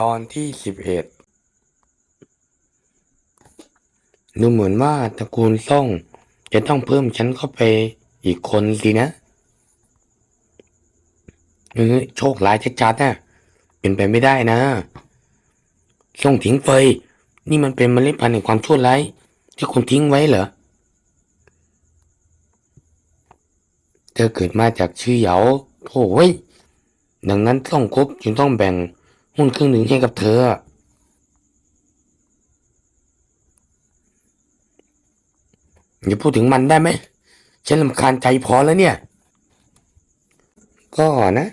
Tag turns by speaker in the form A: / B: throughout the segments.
A: ตอนที่สิบเอ็ดดูเหมือนว่าตระกูลซ่งจะต้องเพิ่มฉันเข้าไปอีกคนสินะเออโชคร้ายชัดๆนะเป็นไปไม่ได้นะซ่งทิ้งเฟย นี่มันเป็นเมล็ดพันธุ์แห่งความชั่วร้ายที่คุณทิ้งไว้เหรอ เธอเกิดมาจากชื่อเหยาโถ่เว้ยดังนั้นต้องครบจึงต้องแบ่ง หุ้นครึ่งหนึ่งให้กับเธอ อย่าพูดถึงมันได้ไหมฉันลำคาญใจพอแล้วเนี่ย ก็นะ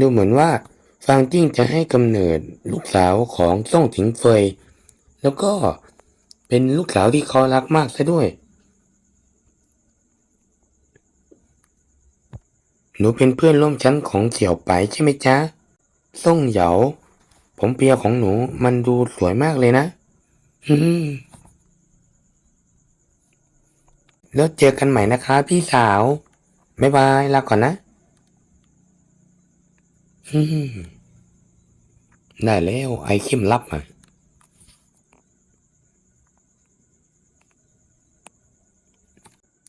A: ดูเหมือนว่าฟางจิ้งจะให้กำเนิดลูกสาวของซ่งถิงเฟย แล้วก็เป็นลูกสาวที่เขารักมากซะด้วย หนูเป็นเพื่อนร่วมชั้นของเสี่ยวไปใช่ไหมจ๊ะส่งเหยา ผมเปียของหนูมันดูสวยมากเลยนะฮึมแล้วเจอกันใหม่นะคะ พี่สาว บ๊ายบายลาก่อนนะฮึมได้แล้วไอเข้มลับอะ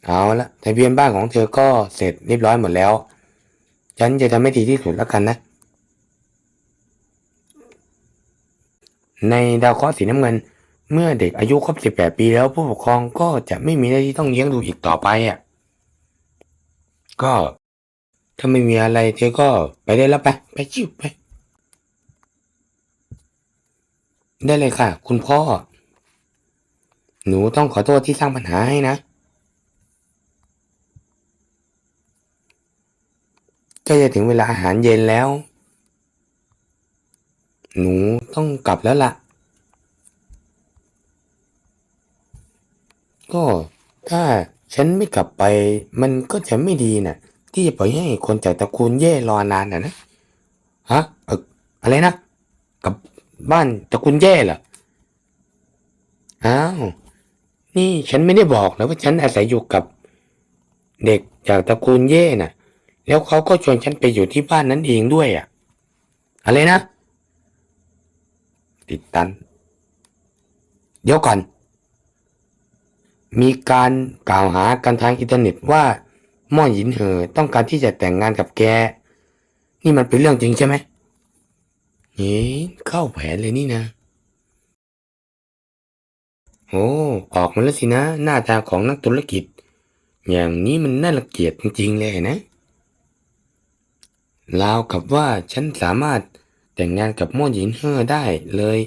A: เอาละทะเบียนบ้านของเธอก็เสร็จเรียบร้อยหมดแล้ว ฉันจะทำให้ดีที่สุดแล้วกันนะ ในดาวเคราะห์สีน้ำเงิน เมื่อเด็กอายุครบ 18 ปีแล้วผู้ปกครองก็จะไม่มีหน้าที่ต้องเลี้ยงดูอีกต่อไปอะ ก็ ถ้าไม่มีอะไรเธอก็ไปได้แล้วไป ไปชิวไป ได้เลยค่ะ คุณพ่อ หนูต้องขอโทษที่สร้างปัญหาให้นะก็จะถึงเวลาอาหารเย็นแล้ว หนูต้องกลับแล้วล่ะ ก็ถ้าฉันไม่กลับไป มันก็จะไม่ดีน่ะ ที่จะปล่อยให้คนจากตระกูลเย่รอนานน่ะนะฮะเอออะไรนะกลับบ้านตระกูลเย่เหรออ้าวนี่ฉันไม่ได้บอกนะว่าฉันอาศัยอยู่กับเด็กจากตระกูลเย่น่ะ แล้วเขาก็ชวนฉันไปอยู่ที่บ้านนั้นเองด้วยอะ อะไรนะ ติดตัน เดี๋ยวก่อน มีการกล่าวหากันทางอินเทอร์เน็ตว่าม่อหยินเหอต้องการที่จะแต่งงานกับแก นี่มันเป็นเรื่องจริงใช่ไหมเฮ้เข้าแผนเลยนี่นะ โอ้ ออกมาแล้วสินะ หน้าตาของนักธุรกิจ อย่างนี้มันน่ารังเกียจจริงๆเลยนะราวกับว่าฉันสามารถ แต่งงานกับม่อหยินเฮอได้เลย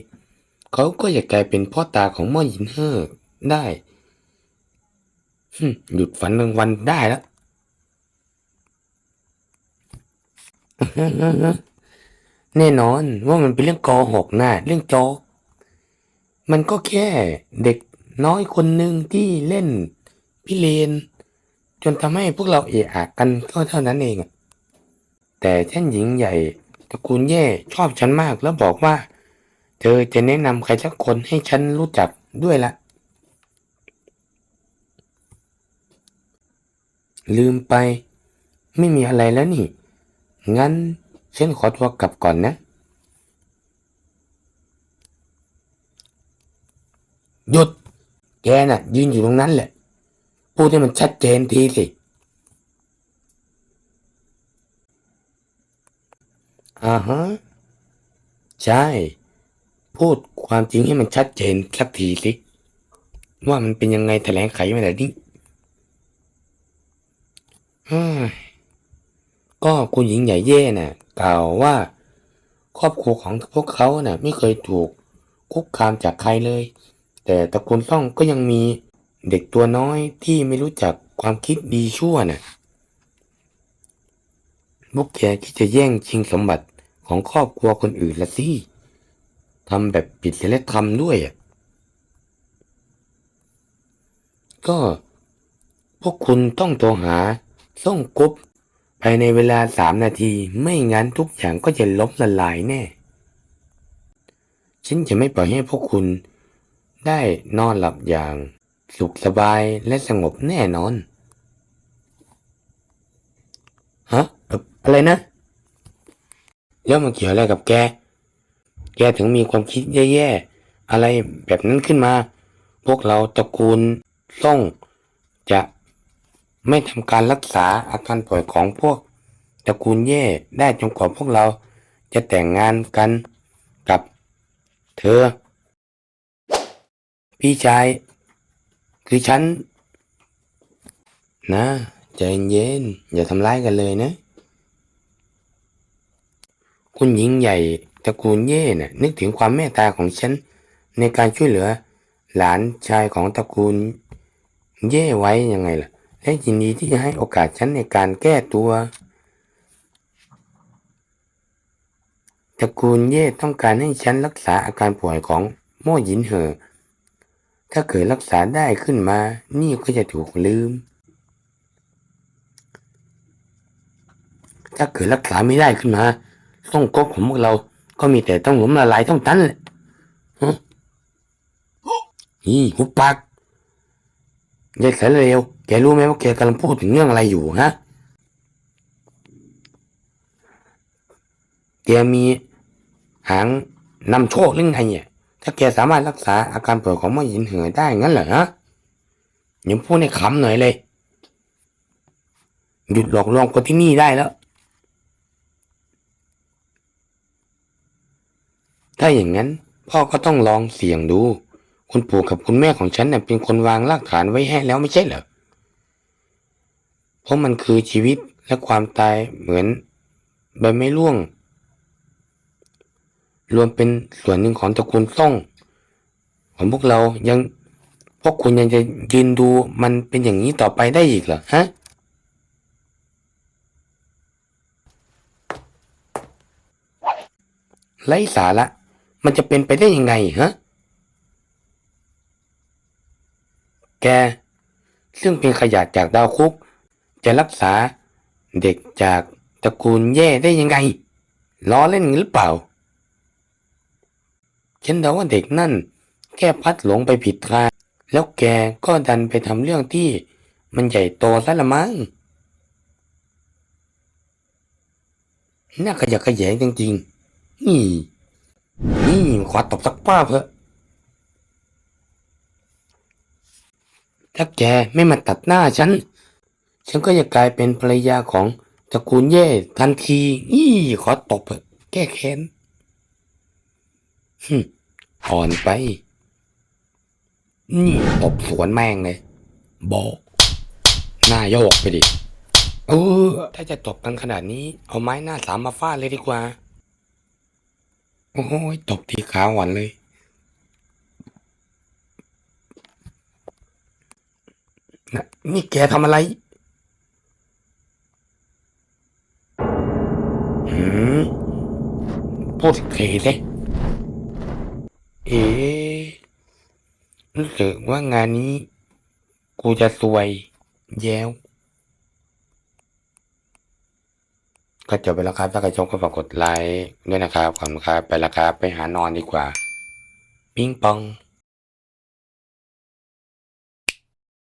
A: เขาก็อยากกลายเป็นพ่อตาของม่อหยินเฮอได้หยุดฝันกลางวันได้แล้วแน่นอนว่ามันเป็นเรื่องโกหกนะเรื่องโจกมันก็แค่เด็กน้อยคนหนึ่งที่เล่นพิเรนจนทำให้พวกเราเอะอะกันก็เท่านั้นเองแต่ท่านหญิงใหญ่ ตระกูลแย่ชอบฉันมากแล้วบอกว่า เธอจะแนะนำใครสักคนให้ฉันรู้จักด้วยละ ลืมไป ไม่มีอะไรแล้วนี่ งั้นฉันขอตัวกลับก่อนนะ หยุด แกน่ะ ยืนอยู่ตรงนั้นแหละ พูดให้มันชัดเจนทีสิ อ่าฮะ ใช่ พูดความจริงให้มันชัดเจนสักทีสิ ว่ามันเป็นยังไงแถลงไขมาแต่นี้เฮ้ยก็คุณหญิงใหญ่เย่น่ะ กล่าวว่า ครอบครัวของพวกเขาน่ะ ไม่เคยถูกคุกคามจากใครเลย แต่ตระกูลต้องก็ยังมีเด็กตัวน้อยที่ไม่รู้จักความคิดดีชั่วน่ะ พวกแกคิดจะแย่งชิงสมบัติของครอบครัวคนอื่นละสิทำแบบผิดศีลธรรมด้วยอะก็พวกคุณต้องโทรหาส่งกรุ๊ปภายในเวลาสามนาทีไม่งั้นทุกอย่างก็จะล้มละลายแน่ ฉันจะไม่ปล่อยให้พวกคุณได้นอนหลับอย่าง สุขสบายและสงบแน่นอน ฮะเอะไรนะ แล้วมันเกี่ยวอะไรกับแก แกถึงมีความคิดแย่ๆ อะไรแบบนั้นขึ้นมา พวกเราตระกูลต้องจะไม่ทำการรักษาอาการป่วยของพวกตระกูลแย่ได้จนกว่าพวกเราจะแต่งงานกันกับเธอ พี่ชาย คือฉัน นะ ใจเย็น อย่าทำร้ายกันเลยนะ คุณหญิงใหญ่ตระกูลเย่น่ะนึกถึงความเมตตาของฉัน ในการช่วยเหลือ หลานชายของตระกูล เย่ไว้ยังไงล่ะ และยินดีที่จะให้โอกาสฉันในการแก้ตัวตระกูลเย่ต้องการให้ฉันรักษาอาการป่วยของโม่หยินเหอ ถ้าเกิดรักษาได้ขึ้นมา นี่ก็จะถูกลืม ถ้าเกิดรักษาไม่ได้ขึ้นมา ต้องก๊กของพวกเรา ก็มีแต่ต้องล้มละลายเท่านั้นแหละฮะนี่หุบปากยายสารเลวแกรู้ไหมว่าแกกำลังพูดถึงเรื่องอะไรอยู่ฮะ แกมีหางนำโชคหรือไงเนี่ย ถ้าแกสามารถรักษาอาการป่วยของมะหยินเหอได้งั้นเหรอฮะยังพูดในคำหน่อยเลย หยุดหลอกลวงคนที่นี่ได้แล้ว ถ้าอย่างนั้นพ่อก็ต้องลองเสี่ยงดู คุณปู่กับคุณแม่ของฉันเน่ยเป็นคนวางรากฐานไว้ให้แล้วไม่ใช่เหรอ เพราะมันคือชีวิตและความตายเหมือนใบไม้ร่วง รวมเป็นส่วนหนึ่งของตระกูลซ่งของพวกเรายังพวกคุณยังจะยืนดูมันเป็นอย่างนี้ต่อไปได้อีกเหรอฮะไร้สาระ มันจะเป็นไปได้ยังไงฮะ แก ซึ่งเป็นขยะจากดาวคุก จะรักษาเด็กจากตระกูลแย่ได้ยังไง ล้อเล่นหรือเปล่า ฉันเดาว่าเด็กนั่น แค่พัดหลงไปผิดทาง แล้วแกก็ดันไปทำเรื่องที่มันใหญ่โตซะละมั้งน่าขยะแขยงจริงๆนี่ นี่ขอตบสักป้าเถอะถ้าแกไม่มาตัดหน้าฉัน ฉันก็จะกลายเป็นภรรยาของตระกูลเย่ทันทีอี้ขอตบเถอะแก้แค้นหึอ่อนไป นี่ตบสวนแม่งเลยบอกหน้าโยกไปดิ เออ ถ้าจะตบกันขนาดนี้ เอาไม้หน้าสามมาฟาดเลยดีกว่า โอ้ยตบทีขาหวันเลยน,นี่แกทำอะไรหืมพูดทีสิเอ๊รู้สึกว่างานนี้ กูจะซวย แย้ว ก็จบไปแล้วครับ ถ้าใครชมก็ฝากกดไลค์ด้วยนะครับขอบคุณครับ ไปแล้วครับ ไปหานอนดีกว่า ปิงปอง